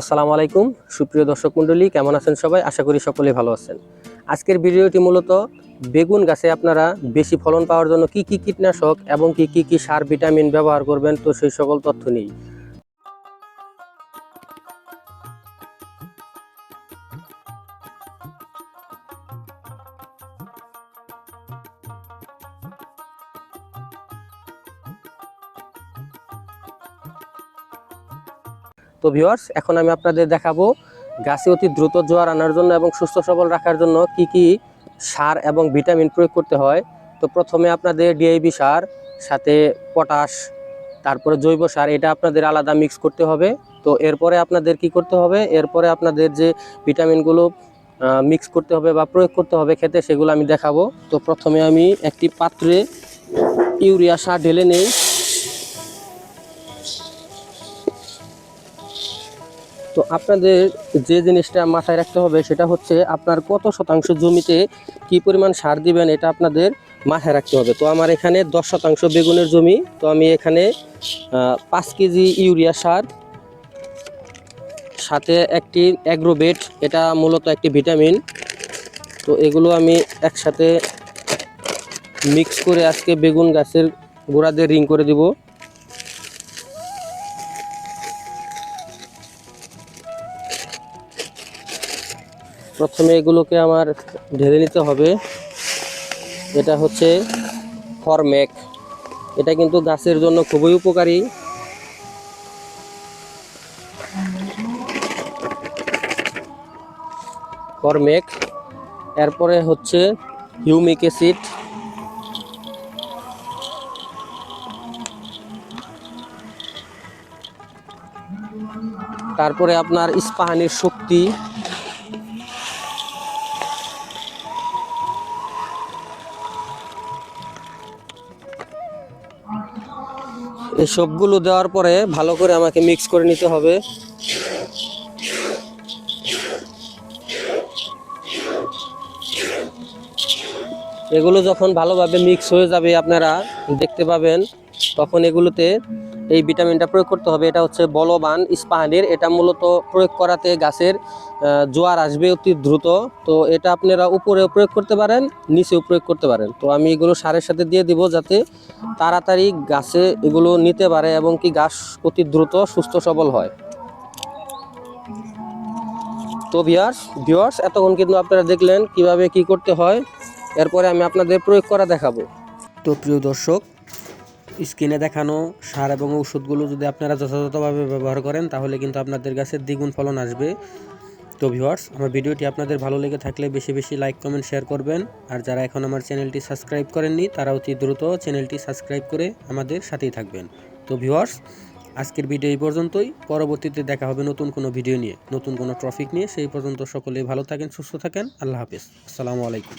আসসালামু আলাইকুম, সুপ্রিয় দর্শক মণ্ডলী, কেমন আছেন সবাই? আশা করি সকলে ভালো আছেন। আজকের ভিডিওটি মূলত বেগুন গাছে আপনারা বেশি ফলন পাওয়ার জন্য কি কি কীটনাশক এবং কি কি কি সার, ভিটামিন ব্যবহার করবেন, তো সেই সকল তথ্য নেই তো ভিওয়ার্স এখন আমি আপনাদের দেখাবো গাছে অতি দ্রুত জোয়ার আনার জন্য এবং সুস্থ সবল রাখার জন্য কি কি সার এবং ভিটামিন প্রয়োগ করতে হয়। তো প্রথমে আপনাদের ডিআইবি সার, সাথে পটাশ, তারপরে জৈব সার, এটা আপনাদের আলাদা মিক্স করতে হবে। তো এরপরে আপনাদের কি করতে হবে? এরপরে আপনাদের যে ভিটামিনগুলো মিক্স করতে হবে বা প্রয়োগ করতে হবে খেতে, সেগুলো আমি দেখাবো। তো প্রথমে আমি একটি পাত্রে ইউরিয়া সার ঢেলে নিই। তো আপনাদের যে জিনিসটা মাথায় রাখতে হবে সেটা হচ্ছে আপনার কত শতাংশ জমিতে কি পরিমাণ সার দিবেন এটা আপনাদের মাথায় রাখতে হবে। তো আমার এখানে দশ শতাংশ বেগুনের জমি, তো আমি এখানে পাঁচ কেজি ইউরিয়া সার, সাথে একটি অ্যাগ্রোবেট, এটা মূলত একটি ভিটামিন। তো এগুলো আমি একসাথে মিক্স করে আজকে বেগুন গাছের গোড়া দিয়ে রিং করে দিব। প্রথমে এগুলোকে আমার ঢেলে নিতে হবে। এটা হচ্ছে ফরমেক এটা কিন্তু গাছের জন্য খুবই উপকারী। ফরমেক এরপরে হচ্ছে হিউমিক অ্যাসিড। তারপরে আপনার ইস্পাহানির শক্তি। এই সবগুলো দেওয়ার পরে ভালো করে আমাকে মিক্স করে নিতে হবে। এগুলো যখন ভালোভাবে মিক্স হয়ে যাবে আপনারা দেখতে পাবেন, তখন এগুলোতে এই ভিটামিনটা প্রয়োগ করতে হবে। এটা হচ্ছে বলবান ইস্পাহানির। এটা মূলত প্রয়োগ করাতে গাছের জোয়ার আসবে অতি দ্রুত। তো এটা আপনারা উপরেও প্রয়োগ করতে পারেন, নিচেও প্রয়োগ করতে পারেন। তো আমি এগুলো সারের সাথে দিয়ে দিব যাতে তাড়াতাড়ি গাছে এগুলো নিতে পারে এবং কি গাছ অতি দ্রুত সুস্থ সবল হয়। তো ভিয়ার্স ভিউয়ার্স, এতক্ষণ কিন্তু আপনারা দেখলেন কীভাবে কি করতে হয়। এরপরে আমি আপনাদের প্রয়োগ করা দেখাবো। তো প্রিয় দর্শক স্ক্রিনে দেখানো সার এবং ওষুধগুলো যদি আপনারা যথাযথভাবে ব্যবহার করেন, তাহলে কিন্তু আপনাদের গাছের দ্বিগুণ ফলন আসবে। তো ভিউয়ার্স আমার ভিডিওটি আপনাদের ভালো লেগে থাকলে বেশি বেশি লাইক কমেন্ট শেয়ার করবেন। আর যারা এখন আমার চ্যানেলটি সাবস্ক্রাইব করেননি তারা অতি দ্রুত চ্যানেলটি সাবস্ক্রাইব করে আমাদের সাথেই থাকবেন। তো ভিউয়ার্স আজকের ভিডিও এই পর্যন্তই। পরবর্তীতে দেখা হবে নতুন কোনো ভিডিও নিয়ে, নতুন কোনো ট্রফিক নিয়ে। সেই পর্যন্ত সকলে ভালো থাকেন, সুস্থ থাকেন। আল্লাহ হাফেজ। আসসালামু আলাইকুম।